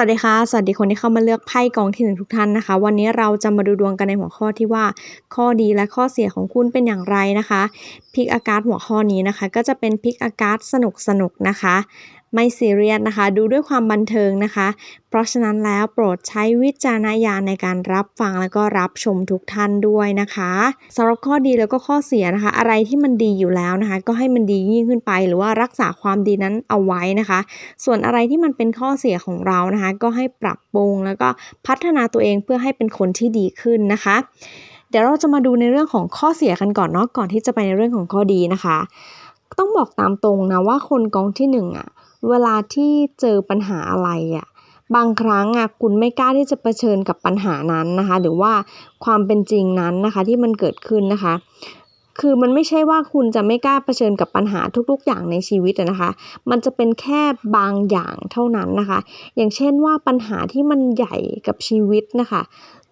วัสดีค่ะ สวัสดีคนที่เข้ามาเลือกไพ่กองที่หนึ่งทุกท่านนะคะ วันนี้เราจะมาดูดวงกันในหัวข้อที่ว่า ข้อดีและข้อเสียของคุณเป็นอย่างไรนะคะพิกอากาศหัวข้อนี้นะคะ ก็จะเป็นพิกอากาศสนุกสนุกนะคะ ไม่ซีเรียสนะคะ ดูด้วยความบันเทิงนะคะ เพราะฉะนั้นแล้วโปรดใช้วิจารณญาณในการรับฟังแล้วก็รับชมทุกท่านด้วยนะคะสำหรับข้อดีแล้วก็ข้อเสียนะคะ อะไรที่มันดีอยู่แล้วนะคะ ก็ให้มันดียิ่งขึ้นไป หรือว่ารักษาความดีนั้นเอาไว้นะคะ ส่วนอะไรที่มันเป็นข้อเสียของเรานะคะ ก็ให้ปรับปรุงแล้วก็พัฒนาตัวเองเพื่อให้เป็นคนที่ดีขึ้นนะคะเดี๋ยวเราจะมาดูในเรื่องของข้อเสียกันก่อนเนาะก่อนที่จะไปในเรื่องของข้อดีนะคะ ต้องบอกตามตรงนะว่าคนกองที่หนึ่งอะ เวลาที่เจอปัญหาอะไรอะบางครั้งอะคุณไม่กล้าที่จะเผชิญกับปัญหานั้นนะคะ หรือว่าความเป็นจริงนั้นนะคะที่มันเกิดขึ้นนะคะ คือมันไม่ใช่ว่าคุณจะไม่กล้าเผชิญกับปัญหาทุก ๆ อย่างในชีวิตนะคะ มันจะเป็นแค่บางอย่างเท่านั้นนะคะ อย่างเช่นว่าปัญหาที่มันใหญ่กับชีวิตนะคะ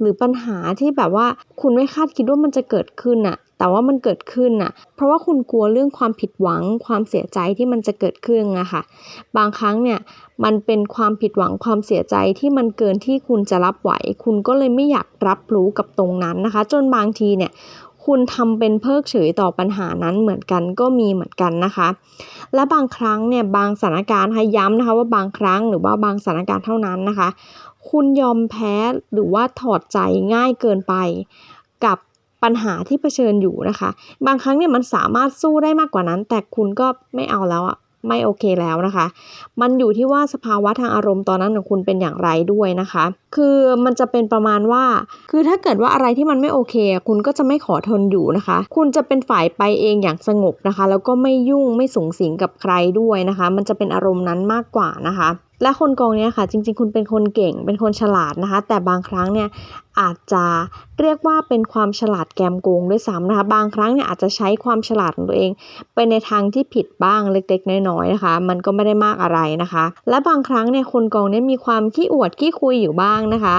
หรือปัญหาที่แบบว่าคุณไม่คาดคิดว่ามันจะเกิดขึ้นน่ะ แต่ว่ามันเกิดขึ้นน่ะเพราะว่าคุณกลัวเรื่องความผิดหวัง ความเสียใจที่มันจะเกิดขึ้นอะค่ะ บางครั้งเนี่ยมันเป็นความผิดหวังความเสียใจที่มันเกินที่คุณจะรับไหว คุณก็เลยไม่อยากรับรู้กับตรงนั้นนะคะ จนบางทีเนี่ยคุณทำเป็นเพิกเฉยต่อปัญหานั้นเหมือนกันก็มีเหมือนกันนะคะ และบางครั้งเนี่ยบางสถานการณ์ให้ย้ำนะคะว่าบางครั้งหรือว่าบางสถานการณ์เท่านั้นนะคะ คุณยอมแพ้หรือว่าถอดใจง่ายเกินไป กับ ปัญหาที่เผชิญอยู่นะคะ บางครั้งเนี่ยมันสามารถสู้ได้มากกว่านั้น แต่คุณก็ไม่เอาแล้วอะไม่โอเคแล้วนะคะ มันอยู่ที่ว่าสภาวะทางอารมณ์ตอนนั้นของคุณเป็นอย่างไรด้วยนะคะ คือมันจะเป็นประมาณว่า คือถ้าเกิดว่าอะไรที่มันไม่โอเค คุณก็จะไม่ขอทนอยู่นะคะ คุณจะเป็นฝ่ายไปเองอย่างสงบนะคะ แล้วก็ไม่ยุ่งไม่สูงสิงกับใครด้วยนะคะ มันจะเป็นอารมณ์นั้นมากกว่านะคะ และคนกองเนี้ยค่ะจริงๆ คุณเป็นคนเก่งเป็นคนฉลาดนะคะ แต่บางครั้งเนี่ยอาจจะเรียกว่าเป็นความฉลาดแกมโกงด้วยซ้ำนะคะ บางครั้งเนี่ยอาจจะใช้ความฉลาดของตัวเอง ไปในทางที่ผิดบ้างเล็กๆ น้อยๆนะคะ มันก็ไม่ได้มากอะไรนะคะ และบางครั้งเนี่ยคนกองเนี่ยมีความขี้อวดขี้คุยอยู่บ้างนะคะ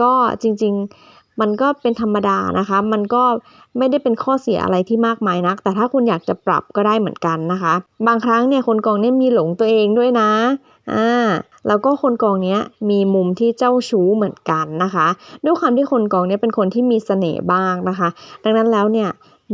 ก็จริงๆมันก็เป็นธรรมดานะคะ มันก็ไม่ได้เป็นข้อเสียอะไรที่มากมายนัก แต่ถ้าคุณอยากจะปรับก็ได้เหมือนกันนะคะ บางครั้งเนี่ยคนกองเนี่ยมีหลงตัวเองด้วยนะ อ่าแล้วก็คนกองเนี้ยมีมุมที่เจ้าชู้เหมือนกันนะคะ ด้วยความที่คนกองเนี้ยเป็นคนที่มีเสน่ห์บ้างนะคะ ดังนั้นแล้วเนี่ย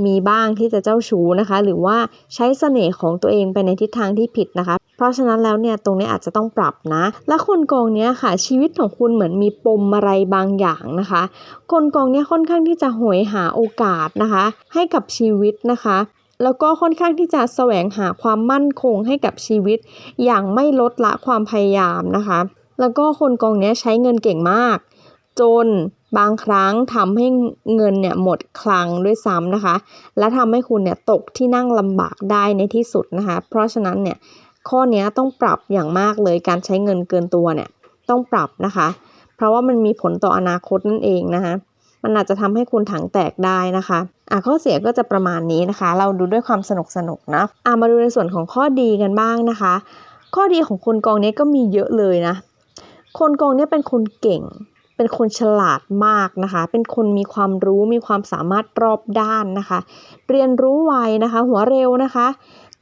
มีบ้างที่จะเจ้าชู้นะคะ หรือว่าใช้เสน่ห์ของตัวเองไปในทิศทางที่ผิดนะคะ เพราะฉะนั้นแล้วเนี่ยตรงนี้อาจจะต้องปรับนะ และคนกองเนี้ยค่ะ ชีวิตของคุณเหมือนมีปมอะไรบางอย่างนะคะ คนกองเนี้ยค่อนข้างที่จะโหยหาโอกาสนะคะ ให้กับชีวิตนะคะ แล้วก็ค่อนข้างที่จะแสวงหาความมั่นคงให้กับชีวิต อย่างไม่ลดละความพยายามนะคะ แล้วก็คนกองเนี้ยใช้เงินเก่งมาก จนบางครั้งทำให้เงินเนี่ยหมดคลังด้วยซ้ำนะคะ และทำให้คุณเนี่ยตกที่นั่งลำบากได้ในที่สุดนะคะ เพราะฉะนั้นเนี่ยข้อนี้ต้องปรับอย่างมากเลยการใช้เงินเกินตัวเนี่ยต้องปรับนะคะ เพราะว่ามันมีผลต่ออนาคตนั่นเองนะคะ มันอาจจะทำให้คุณถังแตกได้นะคะ อะข้อเสียก็จะประมาณนี้นะคะ เราดูด้วยความสนุกสนุกนะอะมาดูในส่วนของข้อดีกันบ้างนะคะ ข้อดีของคนกองนี้ก็มีเยอะเลยนะ คนกองนี้เป็นคนเก่ง เป็นคนฉลาดมากนะคะ เป็นคนมีความรู้มีความสามารถรอบด้านนะคะ เรียนรู้ไวนะคะ หัวเร็วนะคะ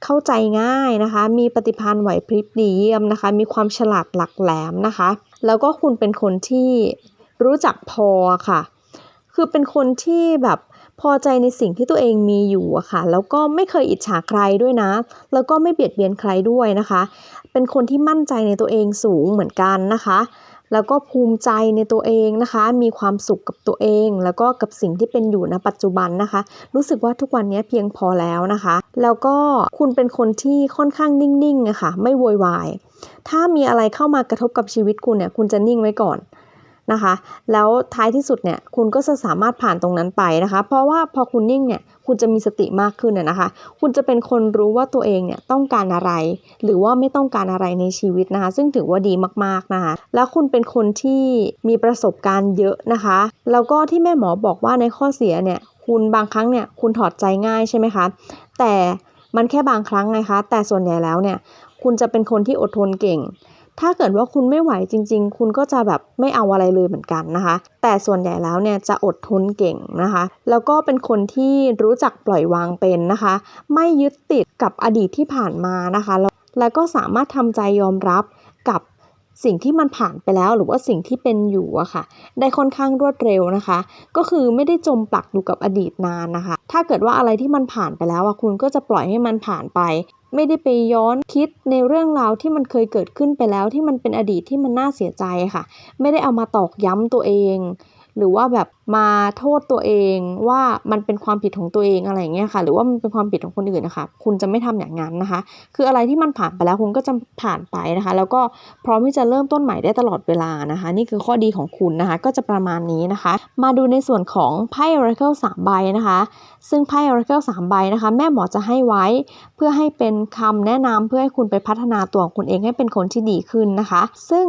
เข้าใจง่ายนะคะ มีปฏิภาณไหวพริบดีเยี่ยมนะคะ มีความฉลาดหลักแหลมนะคะ แล้วก็คุณเป็นคนที่รู้จักพอค่ะ คือเป็นคนที่แบบ พอใจในสิ่งที่ตัวเองมีอยู่อะค่ะ แล้วก็ไม่เคยอิจฉาใครด้วยนะ แล้วก็ไม่เบียดเบียนใครด้วยนะคะ เป็นคนที่มั่นใจในตัวเองสูงเหมือนกันนะคะ แล้วก็ภูมิใจในตัวเองนะคะ มีความสุขกับตัวเอง แล้วก็กับสิ่งที่เป็นอยู่ณปัจจุบันนะคะ รู้สึกว่าทุกวันนี้เพียงพอแล้วนะคะ แล้วก็คุณเป็นคนที่ค่อนข้างนิ่งๆอะค่ะ ไม่โวยวาย ถ้ามีอะไรเข้ามากระทบกับชีวิตคุณเนี่ย คุณจะนิ่งไว้ก่อน นะคะ แล้วท้ายที่สุดเนี่ยคุณก็จะสามารถผ่านตรงนั้นไปนะคะ เพราะว่าพอคุณนิ่งเนี่ยคุณจะมีสติมากขึ้นนะคะ คุณจะเป็นคนรู้ว่าตัวเองเนี่ยต้องการอะไร หรือว่าไม่ต้องการอะไรในชีวิตนะคะ ซึ่งถือว่าดีมากๆนะคะ แล้วคุณเป็นคนที่มีประสบการณ์เยอะนะคะ แล้วก็ที่แม่หมอบอกว่าในข้อเสียเนี่ยคุณบางครั้งเนี่ยคุณถอดใจง่ายใช่ไหมคะ แต่มันแค่บางครั้งไงคะ แต่ส่วนใหญ่แล้วเนี่ยคุณจะเป็นคนที่อดทนเก่ง ถ้าเกิดว่าคุณไม่ไหวจริง ๆ คุณก็จะแบบไม่เอาอะไรเลยเหมือนกันนะคะ แต่ส่วนใหญ่แล้วเนี่ยจะอดทนเก่งนะคะ แล้วก็เป็นคนที่รู้จักปล่อยวางเป็นนะคะ ไม่ยึดติดกับอดีตที่ผ่านมานะคะ แล้วแล้วก็สามารถทำใจยอมรับ สิ่งที่มันผ่านไปแล้วหรือว่าสิ่งที่เป็นอยู่อะค่ะ ได้ค่อนข้างรวดเร็วนะคะ ก็คือไม่ได้จมปลักอยู่กับอดีตนานนะคะ ถ้าเกิดว่าอะไรที่มันผ่านไปแล้วอะคุณก็จะปล่อยให้มันผ่านไป ไม่ได้ไปย้อนคิดในเรื่องราวที่มันเคยเกิดขึ้นไปแล้วที่มันเป็นอดีตที่มันน่าเสียใจค่ะ ไม่ได้เอามาตอกย้ำตัวเอง หรือว่าแบบมาโทษตัวเองว่ามันเป็นความผิดของตัวเองอะไรอย่างเงี้ยค่ะ หรือว่ามันเป็นความผิดของคนอื่นนะคะ คุณจะไม่ทำอย่างนั้นนะคะ คืออะไรที่มันผ่านไปแล้วคุณก็จะผ่านไปนะคะ แล้วก็พร้อมที่จะเริ่มต้นใหม่ได้ตลอดเวลานะคะ นี่คือข้อดีของคุณนะคะ ก็จะประมาณนี้นะคะ มาดูในส่วนของไพ่ Oracle 3ใบนะคะ ซึ่งไพ่ Oracle 3ใบนะคะ แม่หมอจะให้ไว้เพื่อให้เป็นคำแนะนำเพื่อให้คุณไปพัฒนาตัวของคุณเองให้เป็นคนที่ดีขึ้นนะคะ ซึ่ง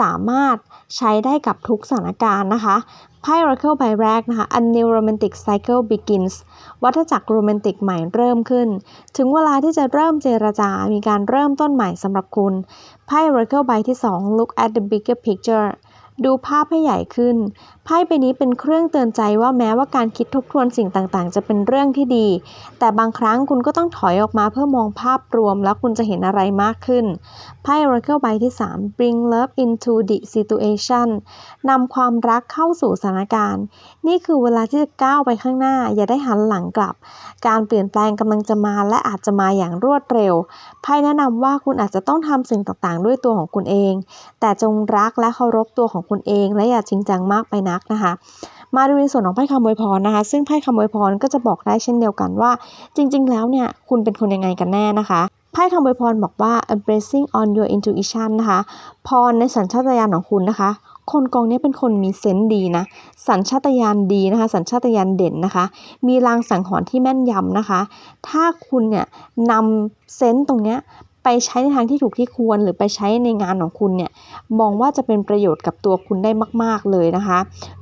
สามารถใช้ได้กับทุกสถานการณ์นะคะ ไพ่ Oracle ใบแรกนะคะ A new romantic cycle begins วัฏจักรโรแมนติกใหม่เริ่มขึ้น ถึงเวลาที่จะเริ่มเจรจา มีการเริ่มต้นใหม่สำหรับคุณ ไพ่ Oracle ใบที่ 2 Look at the bigger picture ดูภาพให้ใหญ่ขึ้นไพ่ใบนี้เป็นเครื่องเตือนใจว่าแม้ว่าการคิดทบทวนสิ่งต่างๆ จะเป็นเรื่องที่ดี แต่บางครั้งคุณก็ต้องถอยออกมาเพื่อมองภาพรวมแล้วคุณจะเห็นอะไรมากขึ้น ไพ่ Oracle ใบที่ 3 Bring love into the situation นำความรักเข้าสู่สถานการณ์ นี่คือเวลาที่จะก้าวไปข้างหน้า อย่าได้หันหลังกลับ การเปลี่ยนแปลงกำลังจะมาและอาจจะมาอย่างรวดเร็ว ไพ่แนะนำว่าคุณอาจจะต้องทำสิ่งต่างๆ ด้วยตัวของคุณเอง แต่จงรักและเคารพตัวของคุณเอง และอย่าจริงจังมากไปนักนะคะ มาดูในส่วนของไพ่คำอวยพรนะคะ ซึ่งไพ่คำอวยพรก็จะบอกได้เช่นเดียวกันว่า จริง ๆ แล้วเนี่ยคุณเป็นคนยังไงกันแน่นะคะไพ่คำอวยพรบอกว่า embracing on your intuition นะคะ พรในสัญชาตญาณของคุณนะคะ คนกองนี้เป็นคนมีเซนส์ดีนะ สัญชาตญาณดีนะคะ สัญชาตญาณเด่นนะคะ มีลางสังหรณ์ที่แม่นยำนะคะ ถ้าคุณเนี่ยนำเซนส์ตรงเนี้ย ไปใช้ในทางที่ถูกที่ควร หรือไปใช้ในงานของคุณเนี่ยมองว่าจะเป็นประโยชน์กับตัวคุณได้มาก ๆเลยนะคะ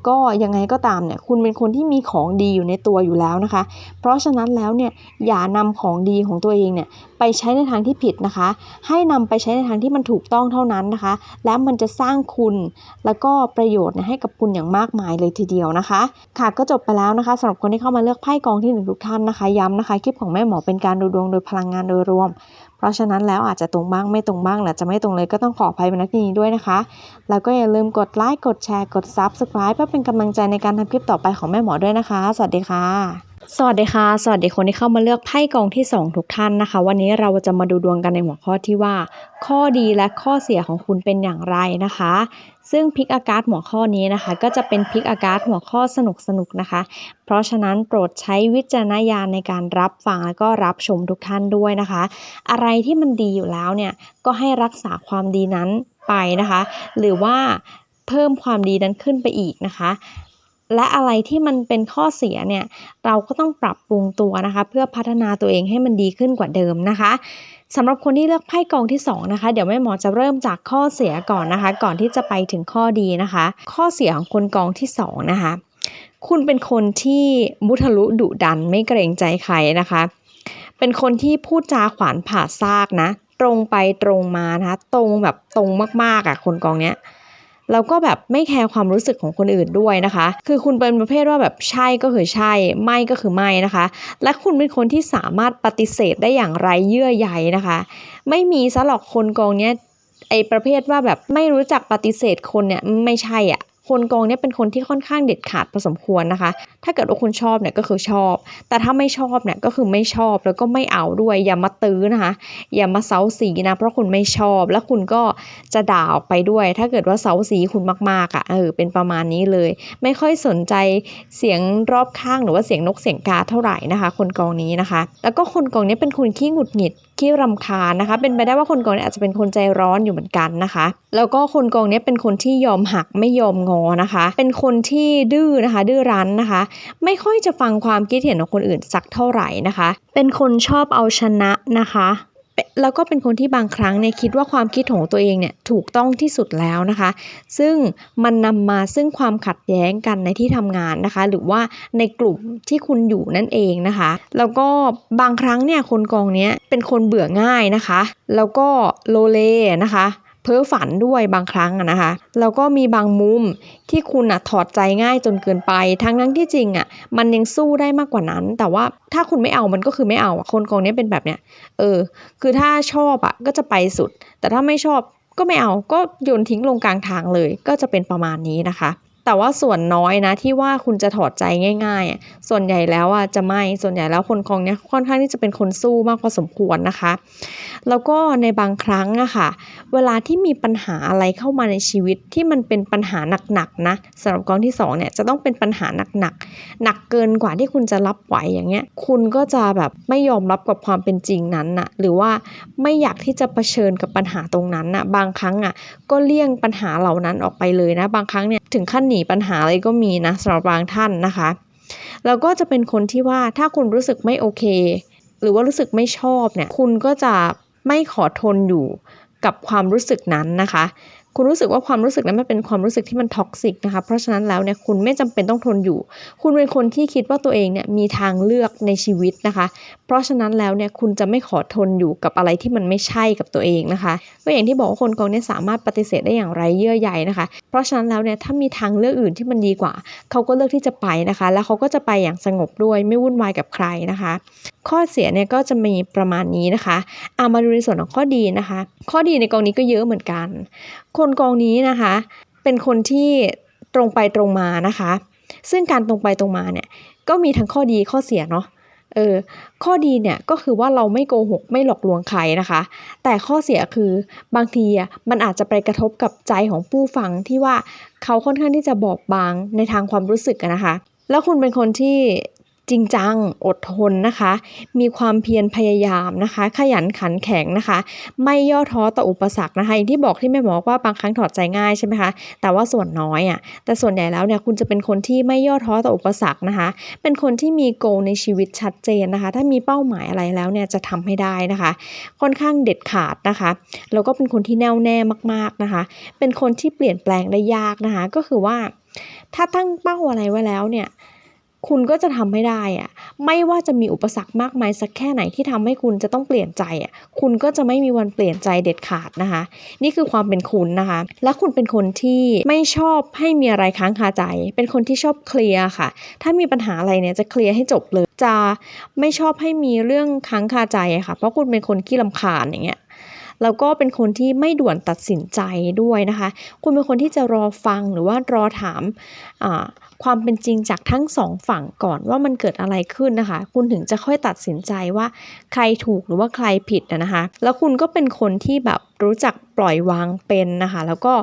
ก็ยังไงก็ตามเนี่ยคุณเป็นคนที่มีของดีอยู่ในตัวอยู่แล้วนะคะ เพราะฉะนั้นแล้วเนี่ยอย่านำของดีของตัวเองเนี่ยไปใช้ในทางที่ผิดนะคะ ให้นำไปใช้ในทางที่มันถูกต้องเท่านั้นนะคะ และมันจะสร้างคุณแล้วก็ประโยชน์เนี่ยให้กับคุณอย่างมากมายเลยทีเดียวนะคะ ค่ะก็จบไปแล้วนะคะสำหรับคนที่เข้ามาเลือกไพ่กองที่หนึ่งทุกท่านนะคะย้ำนะคะคลิปของแม่หมอเป็นการดูดวงโดยพลังงานโดยรวม เพราะฉะนั้นแล้วอาจจะตรงบ้างไม่ตรงบ้างหรือจะไม่ตรงเลยก็ต้องขออภัยเป็นนักนี้ด้วยนะคะ แล้วก็อย่าลืมกดไลค์กดแชร์กดซับสไครป์เพื่อเป็นกำลังใจในการทำคลิปต่อไปของแม่หมอด้วยนะคะ สวัสดีค่ะ สวัสดีค่ะ สวัสดีคนที่เข้ามาเลือกไพ่กองที่ 2 ทุกท่านนะคะ วันนี้เราจะมาดูดวงกันในหัวข้อที่ว่า ข้อดีและข้อเสียของคุณเป็นอย่างไรนะคะ ซึ่งพิกอากาศหัวข้อนี้นะคะ ก็จะเป็นพิกอากาศหัวข้อสนุกสนุกๆนะคะ เพราะฉะนั้นโปรดใช้วิจารณญาณในการรับฟังแล้วก็รับชมทุกท่านด้วยนะคะ อะไรที่มันดีอยู่แล้วเนี่ยก็ให้รักษาความดีนั้นไปนะคะ หรือว่าเพิ่มความดีนั้นขึ้นไปอีกนะคะ และอะไรที่มันเป็นข้อเสียเนี่ยเราก็ต้องปรับปรุงตัวนะคะ เพื่อพัฒนาตัวเองให้มันดีขึ้นกว่าเดิมนะคะสำหรับคนที่เลือกไพ่กองที่สองนะคะเดี๋ยวแม่หมอจะเริ่มจากข้อเสียก่อนนะคะ ก่อนที่จะไปถึงข้อดีนะคะ ข้อเสียของคนกองที่สองนะคะคุณเป็นคนที่มุทะลุดุดันไม่เกรงใจใครนะคะ เป็นคนที่พูดจาขวานผ่าซากนะ ตรงไปตรงมานะคะ ตรงแบบตรงมากๆอะคนกองเนี้ย แล้วก็แบบไม่แคร์ความรู้สึกของคนอื่นด้วยนะคะ คือคุณเป็นประเภทว่าแบบใช่ก็คือใช่ ไม่ก็คือไม่นะคะ และคุณเป็นคนที่สามารถปฏิเสธได้อย่างไรเยื่อใยนะคะ ไม่มีซะหรอกคนกองเนี้ยไอประเภทว่าแบบไม่รู้จักปฏิเสธคนเนี่ยไม่ใช่อะ คนกองเนี่ยเป็นคนที่ค่อนข้างเด็ดขาดพอสมควรนะคะ ถ้าเกิดว่าคุณชอบเนี่ยก็คือชอบ แต่ถ้าไม่ชอบเนี่ยก็คือไม่ชอบแล้วก็ไม่เอาด้วย อย่ามาตื้อนะคะ อย่ามาเซาสีนะ เพราะคุณไม่ชอบแล้วคุณก็จะด่าออกไปด้วย ถ้าเกิดว่าเซาสีคุณมากๆอะเออเป็นประมาณนี้เลย ไม่ค่อยสนใจเสียงรอบข้างหรือว่าเสียงนกเสียงกาเท่าไหร่นะคะ คนกองนี้นะคะ แล้วก็คนกองนี้เป็นคนขี้หงุดหงิดขี้รำคาญนะคะ เป็นไปได้ว่าคนกองนี้อาจจะเป็นคนใจร้อนอยู่เหมือนกันนะคะ แล้วก็คนกองนี้เป็นคนที่ยอมหักไม่ยอมงอนะคะ เป็นคนที่ดื้อนะคะ ดื้อรั้นนะคะ ไม่ค่อยจะฟังความคิดเห็นของคนอื่นสักเท่าไหร่นะคะ เป็นคนชอบเอาชนะนะคะแล้วก็เป็นคนที่บางครั้งเนี่ยคิดว่าความคิดของตัวเองเนี่ยถูกต้องที่สุดแล้วนะคะ ซึ่งมันนำมาซึ่งความขัดแย้งกันในที่ทำงานนะคะ หรือว่าในกลุ่มที่คุณอยู่นั่นเองนะคะ แล้วก็บางครั้งเนี่ยคนกองเนี้ยเป็นคนเบื่อง่ายนะคะ แล้วก็โลเลนะคะ เพ้อฝันด้วยบางครั้งอะนะคะ แล้วก็มีบางมุมที่คุณอะถอดใจง่ายจนเกินไป ทั้งนั้นที่จริงอะมันยังสู้ได้มากกว่านั้น แต่ว่าถ้าคุณไม่เอามันก็คือไม่เอาอะคนกองนี้เป็นแบบเนี้ย เออ คือถ้าชอบอะก็จะไปสุด แต่ถ้าไม่ชอบก็ไม่เอา ก็โยนทิ้งลงกลางทางเลย ก็จะเป็นประมาณนี้นะคะ แต่ว่าส่วนน้อยนะที่ว่าคุณจะถอดใจง่ายๆ ส่วนใหญ่แล้วอะจะไม่ ส่วนใหญ่แล้วคนกองเนี้ยค่อนข้างที่จะเป็นคนสู้มากพอสมควรนะคะ แล้วก็ในบางครั้งอะค่ะ เวลาที่มีปัญหาอะไรเข้ามาในชีวิตที่มันเป็นปัญหาหนักๆนะสำหรับกองที่สองเนี่ยจะต้องเป็นปัญหาหนักๆหนักเกินกว่าที่คุณจะรับไหวอย่างเงี้ย คุณก็จะแบบไม่ยอมรับกับความเป็นจริงนั้นน่ะ หรือว่าไม่อยากที่จะเผชิญกับปัญหาตรงนั้นน่ะบางครั้งอะก็เลี่ยงปัญหาเหล่านั้นออกไปเลยนะ บางครั้งเนี่ยถึงขั้นหนีปัญหาอะไรก็มีนะสำหรับบางท่านนะคะแล้วก็จะเป็นคนที่ว่าถ้าคุณรู้สึกไม่โอเค หรือว่ารู้สึกไม่ชอบเนี่ยคุณก็จะไม่ขอทนอยู่กับความรู้สึกนั้นนะคะ คุณรู้สึกว่าความรู้สึกนั้นมันเป็นความรู้สึกที่มันท็อกซิกนะคะ เพราะฉะนั้นแล้วเนี่ยคุณไม่จำเป็นต้องทนอยู่ คุณเป็นคนที่คิดว่าตัวเองเนี่ยมีทางเลือกในชีวิตนะคะ เพราะฉะนั้นแล้วเนี่ยคุณจะไม่ขอทนอยู่กับอะไรที่มันไม่ใช่กับตัวเองนะคะ ก็อย่างที่บอกว่าคนกองเนี้สามารถปฏิเสธได้อย่างไรเยื่อใยนะคะ เพราะฉะนั้นแล้วเนี่ยถ้ามีทางเลือกอื่นที่มันดีกว่า เขาก็เลือกที่จะไปนะคะ แล้วเขาก็จะไปอย่างสงบด้วยไม่วุ่นวายกับใครนะคะข้อเสียเนี่ยก็จะมีประมาณนี้นะคะเอามาดูในส่วนของข้อดีนะคะ ข้อดีในกองนี้ก็เยอะเหมือนกัน คนกองนี้นะคะ เป็นคนที่ตรงไปตรงมานะคะ ซึ่งการตรงไปตรงมาเนี่ยก็มีทั้งข้อดีข้อเสียเนาะเออข้อดีเนี่ยก็คือว่าเราไม่โกหกไม่หลอกลวงใครนะคะ แต่ข้อเสียคือบางทีอะมันอาจจะไปกระทบกับใจของผู้ฟังที่ว่าเขาค่อนข้างที่จะบอบบางในทางความรู้สึกนะคะ แล้วคุณเป็นคนที่ จริงจัง อดทนนะคะ มีความเพียรพยายามนะคะ ขยันขันแข็งนะคะ ไม่ย่อท้อต่ออุปสรรคนะคะ อย่างที่บอกที่แม่บอว่าบางครั้งถอดใจง่ายใช่ไหมคะ แต่ว่าส่วนน้อยอะ แต่ส่วนใหญ่แล้วเนี่ยคุณจะเป็นคนที่ไม่ย่อท้อต่ออุปสรรคนะคะ เป็นคนที่มีโกในชีวิตชัดเจนนะคะ ถ้ามีเป้าหมายอะไรแล้วเนี่ยจะทำให้ได้นะคะ ค่อนข้างเด็ดขาดนะคะ แล้วก็เป็นคนที่แน่วแน่มากๆนะคะ เป็นคนที่เปลี่ยนแปลงได้ยากนะคะ ก็คือว่า ถ้าตั้งเป้าอะไรไว้แล้วเนี่ย คุณก็จะทำไม่ได้อะไม่ว่าจะมีอุปสรรคมากมายสักแค่ไหนที่ทำให้คุณจะต้องเปลี่ยนใจอะคุณก็จะไม่มีวันเปลี่ยนใจเด็ดขาดนะคะ นี่คือความเป็นคุณนะคะ และคุณเป็นคนที่ไม่ชอบให้มีอะไรค้างคาใจ เป็นคนที่ชอบเคลียร์ค่ะ ถ้ามีปัญหาอะไรเนี่ยจะเคลียร์ให้จบเลย จะไม่ชอบให้มีเรื่องค้างคาใจค่ะ เพราะคุณเป็นคนขี้ลำคาญอย่างเงี้ย แล้วก็เป็นคนที่ไม่ด่วนตัดสินใจด้วยนะคะ คุณเป็นคนที่จะรอฟังหรือว่ารอถามความเป็นจริงจากทั้งสองฝั่งก่อนว่ามันเกิดอะไรขึ้นนะคะ คุณถึงจะค่อยตัดสินใจว่าใครถูกหรือว่าใครผิดนะคะ แล้วคุณก็เป็นคนที่แบบ รู้จักปล่อยวางเป็นนะคะ แล้วก็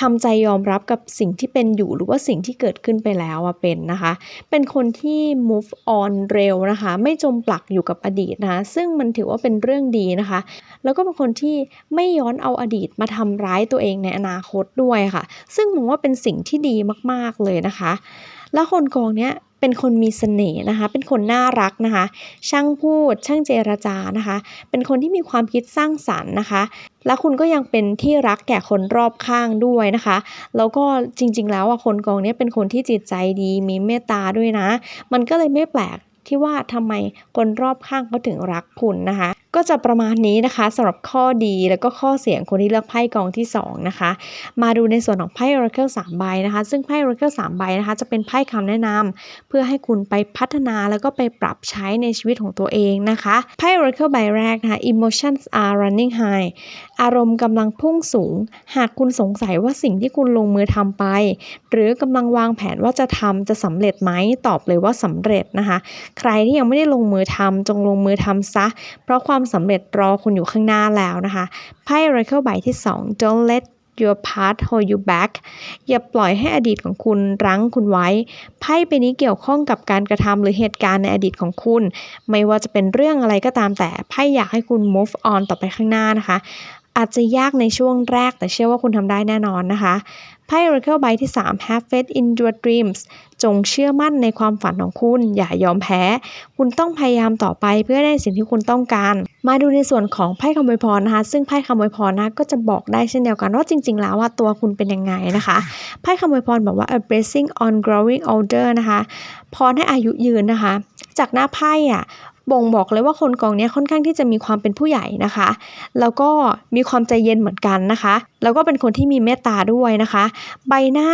ทำใจยอมรับกับสิ่งที่เป็นอยู่หรือว่าสิ่งที่เกิดขึ้นไปแล้วอะเป็นนะคะ เป็นคนที่ move on เร็วนะคะ ไม่จมปลักอยู่กับอดีตนะซึ่งมันถือว่าเป็นเรื่องดีนะคะ แล้วก็เป็นคนที่ไม่ย้อนเอาอดีตมาทำร้ายตัวเองในอนาคตด้วยค่ะ ซึ่งมองว่าเป็นสิ่งที่ดีมากๆเลยนะคะ แล้วคนกองเนี้ย เป็นคนมีเสน่ห์นะคะ เป็นคนน่ารักนะคะ ช่างพูด ช่างเจรจานะคะ เป็นคนที่มีความคิดสร้างสรรค์นะคะ และคุณก็ยังเป็นที่รักแก่คนรอบข้างด้วยนะคะ แล้วก็จริง ๆ แล้วอะคนกองนี้เป็นคนที่จิตใจดี มีเมตตาด้วยนะ มันก็เลยไม่แปลกที่ว่าทำไมคนรอบข้างเขาถึงรักคุณนะคะ ก็จะประมาณนี้นะคะสำหรับข้อดีแล้วก็ข้อเสียงคนที่เลือกไพ่กองที่ 2 นะคะ มาดูในส่วนของไพ่ Oracle 3ใบนะคะ ซึ่งไพ่ Oracle 3ใบนะคะ จะเป็นไพ่คำแนะนำเพื่อให้คุณไปพัฒนาแล้วก็ไปปรับใช้ในชีวิตของตัวเองนะคะไพ่ Oracle ใบแรกนะคะ Emotions are running high อารมณ์กำลังพุ่งสูง หากคุณสงสัยว่าสิ่งที่คุณลงมือทำไป หรือกำลังวางแผนว่าจะทำจะสำเร็จไหมตอบเลยว่าสำเร็จนะคะ ใครที่ยังไม่ได้ลงมือทำจงลงมือทำซะ เพราะความสำเร็จรอคุณอยู่ข้างหน้าแล้วนะคะไพ่ Oracle ใบที่ 2 Don't let your past hold you back อย่าปล่อยให้อดีตของคุณรั้งคุณไว้ ไพ่ใบนี้เกี่ยวข้องกับการกระทำหรือเหตุการณ์ในอดีตของคุณ ไม่ว่าจะเป็นเรื่องอะไรก็ตามแต่ไพ่อยากให้คุณ move on ต่อไปข้างหน้านะคะ อาจจะยากในช่วงแรกแต่เชื่อว่าคุณทำได้แน่นอนนะคะไพ่ Oracle ใบที่ 3 Have faith in your dreams จงเชื่อมั่นในความฝันของคุณ อย่ายอมแพ้ คุณต้องพยายามต่อไปเพื่อได้สิ่งที่คุณต้องการ มาดูในส่วนของไพ่คำอวยพรนะคะ ซึ่งไพ่คำอวยพรนะก็จะบอกได้เช่นเดียวกันว่าจริง ๆ แล้วว่าตัวคุณเป็นยังไงนะคะไพ่คำอวยพรบอกว่า a blessing on growing older นะคะพรให้อายุยืนนะคะ จากหน้าไพ่อะ บ่งบอกเลยว่าคนกองนี้ค่อนข้างที่จะมีความเป็นผู้ใหญ่นะคะ แล้วก็มีความใจเย็นเหมือนกันนะคะ แล้วก็เป็นคนที่มีเมตตาด้วยนะคะ ใบหน้า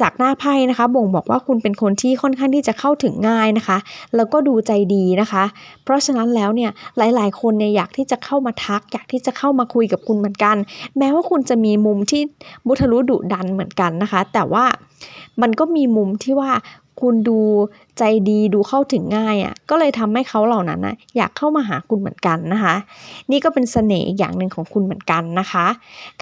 จากหน้าไพ่นะคะ บ่งบอกว่าคุณเป็นคนที่ค่อนข้างที่จะเข้าถึงง่ายนะคะ แล้วก็ดูใจดีนะคะ เพราะฉะนั้นแล้วเนี่ยหลาย ๆ คนเนี่ยอยากที่จะเข้ามาทัก อยากที่จะเข้ามาคุยกับคุณเหมือนกัน แม้ว่าคุณจะมีมุมที่มุทะลุดุดันเหมือนกันนะคะ แต่ว่ามันก็มีมุมที่ว่า คุณดูใจดีดูเข้าถึงง่ายอะ่ะก็เลยทำให้เขาเหล่านั้นนะอยากเข้ามาหาคุณเหมือนกันนะคะ นี่ก็เป็นเสน่ห์อีกอย่างหนึ่งของคุณเหมือนกันนะคะ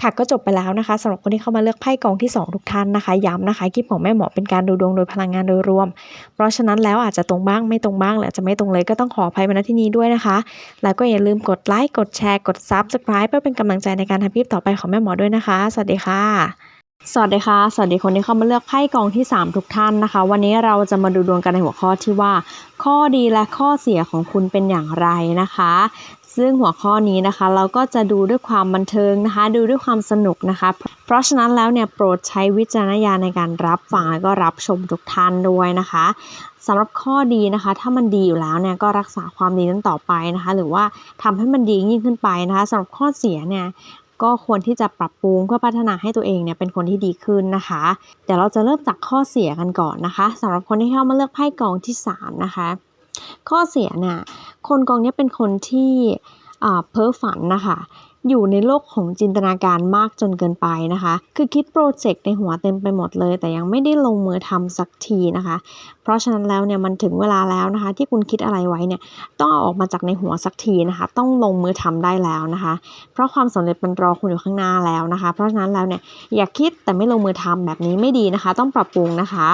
ค่ะก็จบไปแล้วนะคะสำหรับคนที่เข้ามาเลือกไพ่กองที่ 2 ทุกท่านนะคะ ย้ำนะคะคลิปของแม่หมอเป็นการดูดวงโดยพลังงานโดยรวม เพราะฉะนั้นแล้วอาจจะตรงบ้างไม่ตรงบ้างหรือจะไม่ตรงเลยก็ต้องขออภัยมาณที่นี้ด้วยนะคะ แล้วก็อย่าลืมกดไลค์กดแชร์กด Subscribe เพื่อเป็นกำลังใจในการทำคลิปต่อไปของแม่หมอด้วยนะคะ สวัสดีค่ะ สวัสดีค่ะ สวัสดีคนที่เข้ามาเลือกไพ่กองที่ 3 ทุกท่านนะคะ วันนี้เราจะมาดูดวงกันในหัวข้อที่ว่า ข้อดีและข้อเสียของคุณเป็นอย่างไรนะคะ ซึ่งหัวข้อนี้นะคะ เราก็จะดูด้วยความบันเทิงนะคะ ดูด้วยความสนุกนะคะ เพราะฉะนั้นแล้วเนี่ยโปรดใช้วิจารณญาณในการรับฟังแล้วก็รับชมทุกท่านด้วยนะคะสำหรับข้อดีนะคะ ถ้ามันดีอยู่แล้วเนี่ยก็รักษาความดีนั้นต่อไปนะคะ หรือว่าทำให้มันดียิ่งขึ้นไปนะคะสำหรับข้อเสียเนี่ย ก็ควรที่จะปรับปรุงเพื่อพัฒนาให้ตัวเองเนี่ยเป็นคนที่ดีขึ้นนะคะเดี๋ยวเราจะเริ่มจากข้อเสียกันก่อนนะคะสำหรับคนที่เข้ามาเลือกไพ่กองที่3นะคะ ข้อเสียเนี่ยคนกองนี้เป็นคนที่เพ้อฝันนะคะ อยู่ในโลกของจินตนาการมากจนเกินไปนะคะ คือคิดโปรเจกต์ในหัวเต็มไปหมดเลย แต่ยังไม่ได้ลงมือทำสักทีนะคะ เพราะฉะนั้นแล้วเนี่ยมันถึงเวลาแล้วนะคะ ที่คุณคิดอะไรไว้เนี่ยต้องเอาออกมาจากในหัวสักทีนะคะ ต้องลงมือทำได้แล้วนะคะ เพราะความสำเร็จมันรอคุณอยู่ข้างหน้าแล้วนะคะ เพราะฉะนั้นแล้วเนี่ยอย่าคิดแต่ไม่ลงมือทำแบบนี้ไม่ดีนะคะ ต้องปรับปรุงนะคะ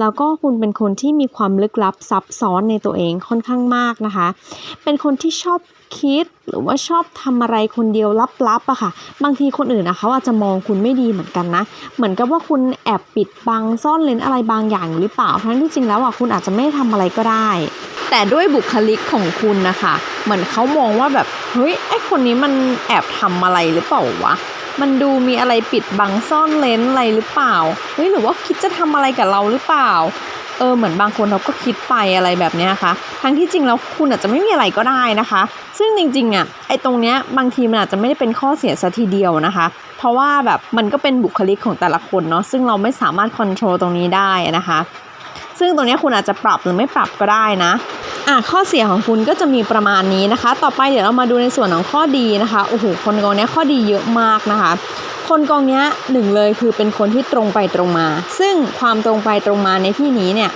แล้วก็คุณเป็นคนที่มีความลึกลับซับซ้อนในตัวเองค่อนข้างมากนะคะ เป็นคนที่ชอบ คิดหรือว่าชอบทำอะไรคนเดียวลับๆอะค่ะ บางทีคนอื่นนะเขาอาจจะมองคุณไม่ดีเหมือนกันนะ เหมือนกับว่าคุณแอบปิดบังซ่อนเลนอะไรบางอย่างหรือเปล่า ทั้งที่จริงแล้วอะคุณอาจจะไม่ทำอะไรก็ได้ แต่ด้วยบุคลิกของคุณนะคะ เหมือนเขามองว่าแบบเฮ้ยไอคนนี้มันแอบทำอะไรหรือเปล่าวะมันดูมีอะไรปิดบังซ่อนเลนอะไรหรือเปล่าเฮ้ยหรือว่าคิดจะทำอะไรกับเราหรือเปล่า เออเหมือนบางคนเราก็คิดไปอะไรแบบนี้ค่ะทั้งที่จริงแล้วคุณอาจจะไม่มีอะไรก็ได้นะคะ ซึ่งจริงๆอะไอ้ตรงเนี้ยบางทีมันอาจจะไม่ได้เป็นข้อเสียซะทีเดียวนะคะ เพราะว่าแบบมันก็เป็นบุคลิกของแต่ละคนเนาะซึ่งเราไม่สามารถควบคุมตรงนี้ได้นะคะ ซึ่งตรงนี้คุณอาจจะปรับหรือไม่ปรับก็ได้นะอะข้อเสียของคุณก็จะมีประมาณนี้นะคะ ต่อไปเดี๋ยวเรามาดูในส่วนของข้อดีนะคะโอ้โหคนกองนี้ยข้อดีเยอะมากนะคะ คนกองนี้หนึ่งเลยคือเป็นคนที่ตรงไปตรงมา ซึ่งความตรงไปตรงมาในที่นี้เนี่ย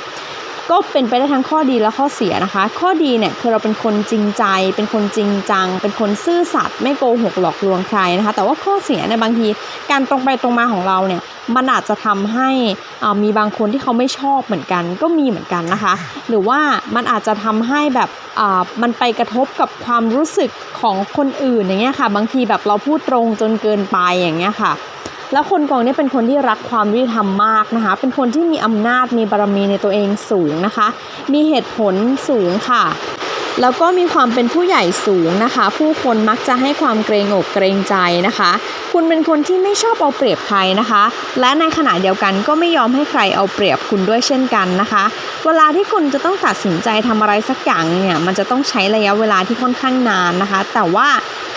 ก็เป็นไปได้ทั้งข้อดีและข้อเสียนะคะ ข้อดีเนี่ยคือเราเป็นคนจริงใจ เป็นคนจริงจัง เป็นคนซื่อสัตย์ไม่โกหกหลอกลวงใครนะคะ แต่ว่าข้อเสียในบางทีการตรงไปตรงมาของเราเนี่ยมันอาจจะทำให้มีบางคนที่เขาไม่ชอบเหมือนกัน ก็มีเหมือนกันนะคะ หรือว่ามันอาจจะทำให้แบบมันไปกระทบกับความรู้สึกของคนอื่นอย่างเงี้ยค่ะ บางทีแบบเราพูดตรงจนเกินไปอย่างเงี้ยค่ะ แล้วคนกองนี้เป็นคนที่รักความยุติธรรมมากนะคะ เป็นคนที่มีอำนาจมีบารมีในตัวเองสูงนะคะ มีเหตุผลสูงค่ะแล้วก็มีความเป็นผู้ใหญ่สูงนะคะ ผู้คนมักจะให้ความเกรงอกเกรงใจนะคะ คุณเป็นคนที่ไม่ชอบเอาเปรียบใครนะคะ และในขณะเดียวกันก็ไม่ยอมให้ใครเอาเปรียบคุณด้วยเช่นกันนะคะ เวลาที่คุณจะต้องตัดสินใจทำอะไรสักอย่างเนี่ยมันจะต้องใช้ระยะเวลาที่ค่อนข้างนานนะคะ แต่ว่า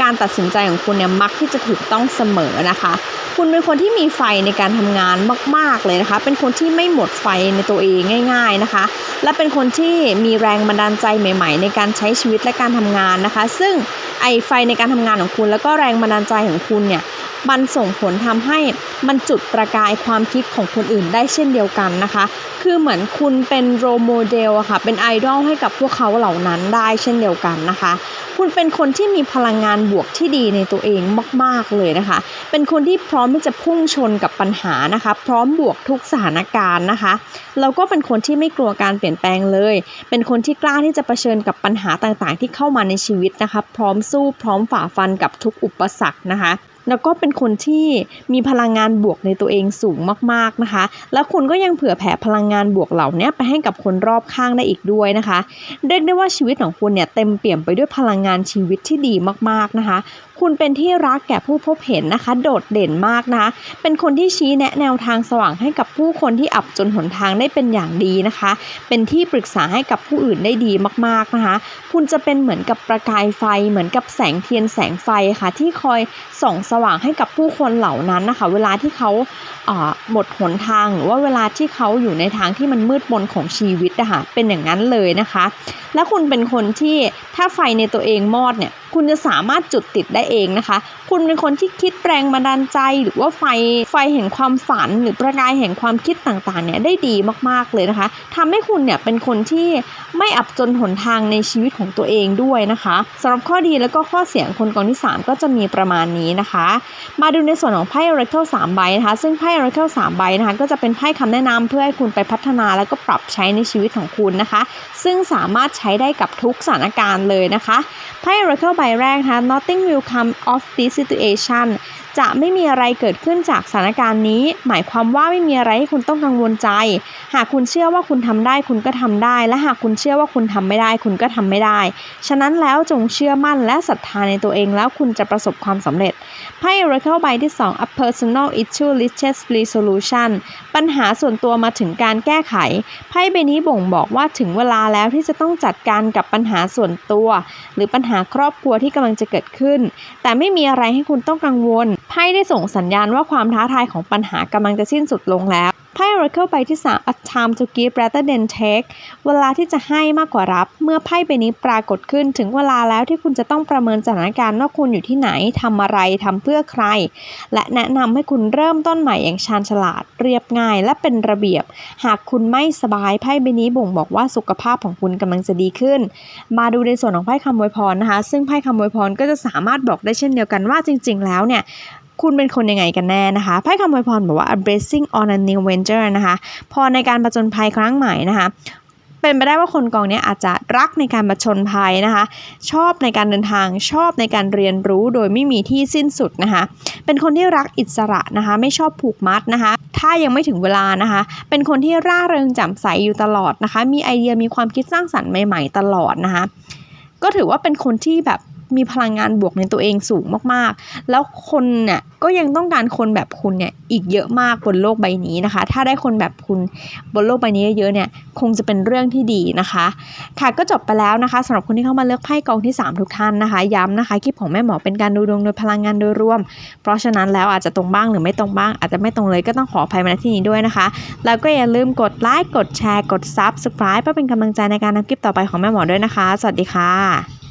การตัดสินใจของคุณเนี่ยมักที่จะถูกต้องเสมอนะคะ คุณเป็นคนที่มีไฟในการทำงานมาก ๆเลยนะคะ เป็นคนที่ไม่หมดไฟในตัวเองง่าย ๆนะคะ และเป็นคนที่มีแรงบันดาลใจใหม่ ๆ ในการใช้ชีวิตและการทำงานนะคะ ซึ่งไอไฟในการทำงานของคุณ แล้วก็แรงบันดาลใจของคุณเนี่ย มันส่งผลทำให้มันจุดประกายความคิดของคนอื่นได้เช่นเดียวกันนะคะ คือเหมือนคุณเป็นโรโมเดลอะค่ะ เป็นไอดอลให้กับพวกเขาเหล่านั้นได้เช่นเดียวกันนะคะ คุณเป็นคนที่มีพลังงานบวกที่ดีในตัวเองมาก ๆ เลยนะคะ เป็นคนที่พร้อมที่จะพุ่งชนกับปัญหานะคะ พร้อมบวกทุกสถานการณ์นะคะ แล้วก็เป็นคนที่ไม่กลัวการเปลี่ยนแปลงเลย เป็นคนที่กล้าที่จะเผชิญกับปัญหาต่างๆ ที่เข้ามาในชีวิตนะคะ พร้อมสู้พร้อมฝ่าฟันกับทุกอุปสรรคนะคะ แล้วก็เป็นคนที่มีพลังงานบวกในตัวเองสูงมากๆนะคะ แล้วคุณก็ยังเผื่อแผ่พลังงานบวกเหล่านี้ไปให้กับคนรอบข้างได้อีกด้วยนะคะ เรียกได้ว่าชีวิตของคุณเนี่ยเต็มเปี่ยมไปด้วยพลังงานชีวิตที่ดีมากๆนะคะ คุณเป็นที่รักแก่ผู้พบเห็นนะคะ โดดเด่นมากนะคะ เป็นคนที่ชี้แนะแนวทางสว่างให้กับผู้คนที่อับจนหนทางได้เป็นอย่างดีนะคะ เป็นที่ปรึกษาให้กับผู้อื่นได้ดีมากๆนะคะ คุณจะเป็นเหมือนกับประกายไฟ เหมือนกับแสงเทียนแสงไฟค่ะ ที่คอยส่องสว่างให้กับผู้คนเหล่านั้นนะคะ เวลาที่เขาเอ่อหมดหนทางหรือว่าเวลาที่เขาอยู่ในทางที่มันมืดมนของชีวิตนะคะเป็นอย่างนั้นเลยนะคะ และคุณเป็นคนที่ถ้าไฟในตัวเองมอดเนี่ย คุณจะสามารถจุดติดได้เองนะคะ คุณเป็นคนที่คิดแรงบันดาลใจ หรือว่าไฟไฟแห่งความฝัน หรือประกายแห่งความคิดต่างๆเนี่ยได้ดีมากๆเลยนะคะทำให้คุณเนี่ยเป็นคนที่ไม่อับจนหนทางในชีวิตของตัวเองด้วยนะคะสำหรับข้อดีแล้วก็ข้อเสียงคนกองที่ 3 ก็จะมีประมาณนี้นะคะ มาดูในส่วนของไพ่ Oracle 3ใบนะคะ ซึ่งไพ่ Oracle 3ใบนะคะก็จะเป็นไพ่คำแนะนำเพื่อให้คุณไปพัฒนาแล้วก็ปรับใช้ในชีวิตของคุณนะคะ ซึ่งสามารถใช้ได้กับทุกสถานการณ์เลยนะคะไพ่ Oracle ใบแรกนะคะ Nothing will come of this situation จะไม่มีอะไรเกิดขึ้นจากสถานการณ์นี้ หมายความว่าไม่มีอะไรให้คุณต้องกังวลใจ หากคุณเชื่อว่าคุณทำได้คุณก็ทำได้ และหากคุณเชื่อว่าคุณทำไม่ได้ คุณก็ทำไม่ได้ ฉะนั้นแล้วจงเชื่อมั่นและศรัทธาในตัวเองแล้วคุณจะประสบความสำเร็จไพ่ Oracle ใบที่ 2 A personal issue reaches resolution ปัญหาส่วนตัวมาถึงการแก้ไขไพ่ใบนี้บ่งบอกว่าถึงเวลาแล้วที่จะต้องจัดการกับปัญหาส่วนตัว หรือปัญหาครอบครัวที่กำลังจะเกิดขึ้น แต่ไม่มีอะไรให้คุณต้องกังวลไพ่ได้ส่งสัญญาณว่าความท้าทายของปัญหากำลังจะสิ้นสุดลงแล้วไพ่ Oracle ใบที่ 3 A time to give rather than take เวลาที่จะให้มากกว่ารับ เมื่อไพ่ใบนี้ปรากฏขึ้นถึงเวลาแล้วที่คุณจะต้องประเมินสถานการณ์ว่าคุณอยู่ที่ไหนทำอะไรทำเพื่อใคร และแนะนำให้คุณเริ่มต้นใหม่อย่างชาญฉลาด เรียบง่ายและเป็นระเบียบ หากคุณไม่สบายไพ่ใบนี้บ่งบอกว่าสุขภาพของคุณกำลังจะดีขึ้น มาดูในส่วนของไพ่คำอวยพรนะคะ ซึ่งไพ่คำอวยพรก็จะสามารถบอกได้เช่นเดียวกันว่าจริง ๆ แล้วเนี่ย คุณเป็นคนยังไงกันแน่นะคะไพ่คำอวยพรบอกว่า a blessing on a new venture นะคะพอในการประจนภัยครั้งใหม่นะคะเป็นไปได้ว่าคนกองเนี้ยอาจจะรักในการประชนภัยนะคะ ชอบในการเดินทางชอบในการเรียนรู้โดยไม่มีที่สิ้นสุดนะคะ เป็นคนที่รักอิสระนะคะ ไม่ชอบผูกมัดนะคะ ถ้ายังไม่ถึงเวลานะคะ เป็นคนที่ร่าเริงแจ่มใสอยู่ตลอดนะคะ มีไอเดียมีความคิดสร้างสรรค์ใหม่ ๆ ตลอดนะคะ ก็ถือว่าเป็นคนที่แบบ มีพลังงานบวกในตัวเองสูงมากๆ แล้วคนเนี่ยก็ยังต้องการคนแบบคุณเนี่ยอีกเยอะมากบนโลกใบนี้นะคะ ถ้าได้คนแบบคุณบนโลกใบนี้เยอะเนี่ยคงจะเป็นเรื่องที่ดีนะคะ ค่ะก็จบไปแล้วนะคะสำหรับคนที่เข้ามาเลือกไพ่กองที่ 3 ทุกท่านนะคะ ย้ำนะคะคลิปของแม่หมอเป็นการดูดวงโดยพลังงานโดยรวม เพราะฉะนั้นแล้วอาจจะตรงบ้างหรือไม่ตรงบ้าง อาจจะไม่ตรงเลยก็ต้องขออภัยมาณที่นี้ด้วยนะคะ แล้วก็อย่าลืมกดไลค์กดแชร์กด Subscribe เพื่อเป็นกำลังใจในการทำคลิปต่อไปของแม่หมอด้วยนะคะ สวัสดีค่ะ